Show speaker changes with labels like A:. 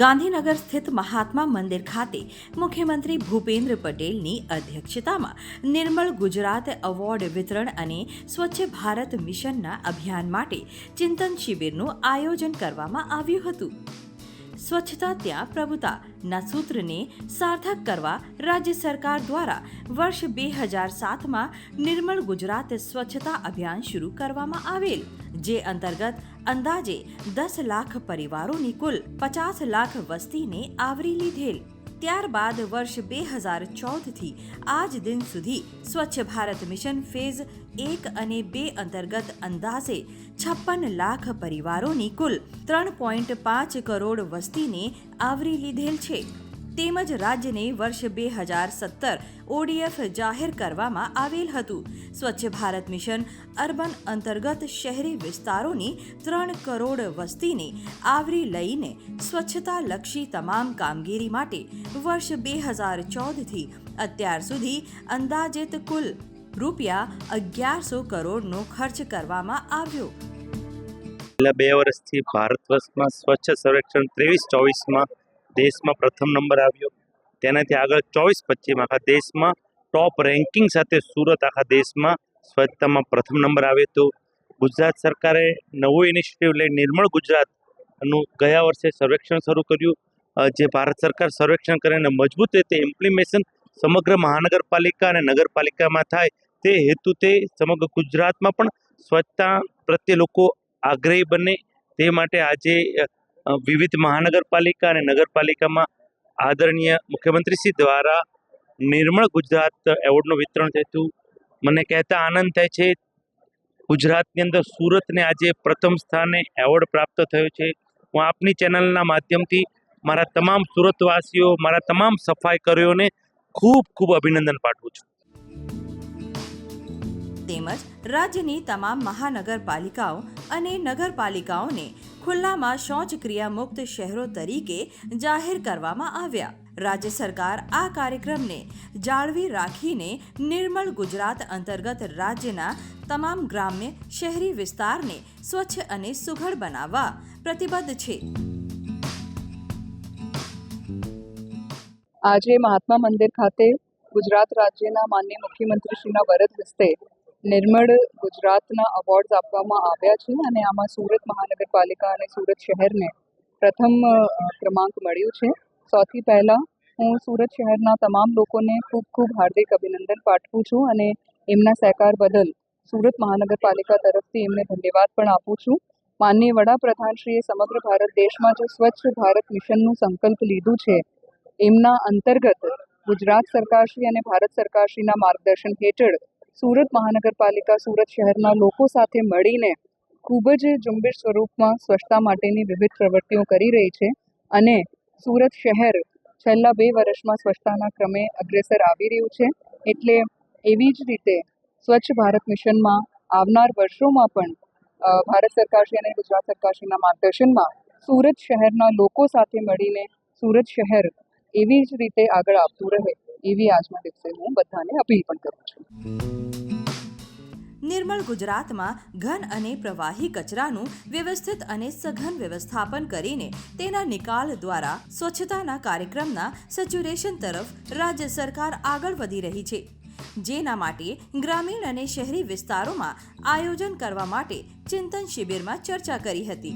A: ગાંધીનગર સ્થિત મહાત્મા મંદિર ખાતે મુખ્યમંત્રી ભૂપેન્દ્ર પટેલની અધ્યક્ષતામાં નિર્મળ ગુજરાત એવોર્ડ વિતરણ અને સ્વચ્છ ભારત મિશનના અભિયાન માટે ચિંતન શિબિરનું આયોજન કરવામાં આવ્યું હતું. સ્વચ્છતા ત્યાં પ્રભુતા ના સૂત્રને સાર્થક કરવા રાજ્ય સરકાર દ્વારા વર્ષ બે હજાર સાતમાં નિર્મળ ગુજરાત સ્વચ્છતા અભિયાન શરૂ કરવામાં આવેલ, જે અંતર્ગત અંદાજે દસ લાખ પરિવારોની કુલ પચાસ લાખ વસ્તીને આવરી લીધેલ. ત્યારબાદ વર્ષ બે હજાર ચૌદથી આજ દિન સુધી સ્વચ્છ ભારત મિશન ફેઝ એક અને બે અંતર્ગત અંદાજે છપ્પન લાખ પરિવારોની કુલ ત્રણ પોઈન્ટ પાંચ કરોડ વસ્તીને આવરી લીધેલ છે. તેમજ રાજ્યને વર્ષ બે હજાર સત્તર ઓડીએફ જાહેર કરવામાં આવેલ હતું. સ્વચ્છ ભારત મિશન અર્બન અંતર્ગત શહેરી વિસ્તારોની ત્રણ કરોડ વસ્તીને આવરી લઈને સ્વચ્છતાલક્ષી તમામ કામગીરી માટે વર્ષ બે હજાર ચૌદથી અત્યાર સુધી અંદાજિત કુલ રૂપિયા અગિયારસો કરોડનો ખર્ચ કરવામાં આવ્યો.
B: છેલ્લા બે વર્ષથી ભારત વર્ષમાં સ્વચ્છ સર્વેક્ષણ ત્રેવીસ, ચોવીસમાં દેશમાં પ્રથમ નંબર આવ્યો. તેનાથી આગળ ચોવીસ પચીસમાં આખા દેશમાં ટોપ રેન્કિંગ સાથે સુરત આખા દેશમાં સ્વચ્છતામાં પ્રથમ નંબર આવ્યો તો ગુજરાત સરકારે નવું ઇનિશિયેટિવ લઈ નિર્મળ ગુજરાતનું ગયા વર્ષે સર્વેક્ષણ શરૂ કર્યું. જે ભારત સરકાર સર્વેક્ષણ કરીને મજબૂત રીતે ઇમ્પ્લિમેશન સમગ્ર મહાનગરપાલિકા અને નગરપાલિકામાં થાય તે હેતુ તે સમગ્ર ગુજરાતમાં પણ સ્વચ્છતા પ્રત્યે લોકો આગ્રહી બને તે માટે આજે વિવિધ મહાનગરપાલિકા અને નગરપાલિકામાં આદરણીય મુખ્યમંત્રીશ્રી દ્વારા નિર્મળ ગુજરાત એવોર્ડનું વિતરણ થયું મને કહેતા આનંદ થાય છે, ગુજરાતની અંદર સુરતને આજે પ્રથમ સ્થાને એવોર્ડ પ્રાપ્ત થયો છે. હું આપની ચેનલના માધ્યમથી મારા તમામ સુરતવાસીઓ, મારા તમામ સફાઈકર્મીઓને ખૂબ ખૂબ અભિનંદન પાઠવું છું.
A: તેમજ રાજ્યની તમામ મહાનગરપાલિકાઓ અને નગરપાલિકાઓને ખુલ્લામાં શૌચક્રિયા મુક્ત શહેરો તરીકે જાહેર કરવામાં આવ્યા. રાજ્ય સરકાર આ કાર્યક્રમને જાળવી રાખીને નિર્મળ ગુજરાત અંતર્ગત રાજ્યના તમામ ગ્રામ્ય શહેરી વિસ્તારને સ્વચ્છ અને સુઘડ બનાવવા પ્રતિબદ્ધ છે.
C: આજે મહાત્મા મંદિર ખાતે ગુજરાત રાજ્યના માનનીય મુખ્યમંત્રીશ્રીના વરદ હસ્તે નિર્મળ ગુજરાતના અવોર્ડ્સ આપવામાં આવ્યા છે અને આમાં સુરત મહાનગરપાલિકા અને સુરત શહેરને પ્રથમ ક્રમાંક મળ્યું છે. સૌથી પહેલાં હું સુરત શહેરના તમામ લોકોને ખૂબ ખૂબ હાર્દિક અભિનંદન પાઠવું છું અને એમના સહકાર બદલ સુરત મહાનગરપાલિકા તરફથી એમને ધન્યવાદ પણ આપું છું. માનનીય વડાપ્રધાનશ્રીએ સમગ્ર ભારત દેશમાં જે સ્વચ્છ ભારત મિશનનું સંકલ્પ લીધું છે, એમના અંતર્ગત ગુજરાત સરકારશ્રી અને ભારત સરકારશ્રીના માર્ગદર્શન હેઠળ સુરત મહાનગરપાલિકા સુરત શહેરના લોકો સાથે મળીને ખૂબ જ ઝુંબેશ સ્વરૂપમાં સ્વચ્છતા માટેની વિવિધ પ્રવૃત્તિઓ કરી રહી છે અને સુરત શહેર છેલ્લા બે વર્ષમાં સ્વચ્છતાના ક્રમે અગ્રેસર આવી રહ્યું છે. એટલે એવી જ રીતે સ્વચ્છ ભારત મિશનમાં આવનાર વર્ષોમાં પણ ભારત સરકારશ્રી અને ગુજરાત સરકારશ્રીના માર્ગદર્શનમાં સુરત શહેરના લોકો સાથે મળીને સુરત શહેર એવી જ રીતે આગળ આવતું રહે. એવી આજના દિવસે હું બધાને અપીલ પણ કરું છું.
A: નિર્મળ ગુજરાતમાં ઘન અને પ્રવાહી કચરાનું વ્યવસ્થિત અને સઘન વ્યવસ્થાપન કરીને તેના નિકાલ દ્વારા સ્વચ્છતાના કાર્યક્રમના સેચ્યુરેશન તરફ રાજ્ય સરકાર આગળ વધી રહી છે. જેના માટે ગ્રામીણ અને શહેરી વિસ્તારોમાં આયોજન કરવા માટે ચિંતન શિબિરમાં ચર્ચા કરી હતી.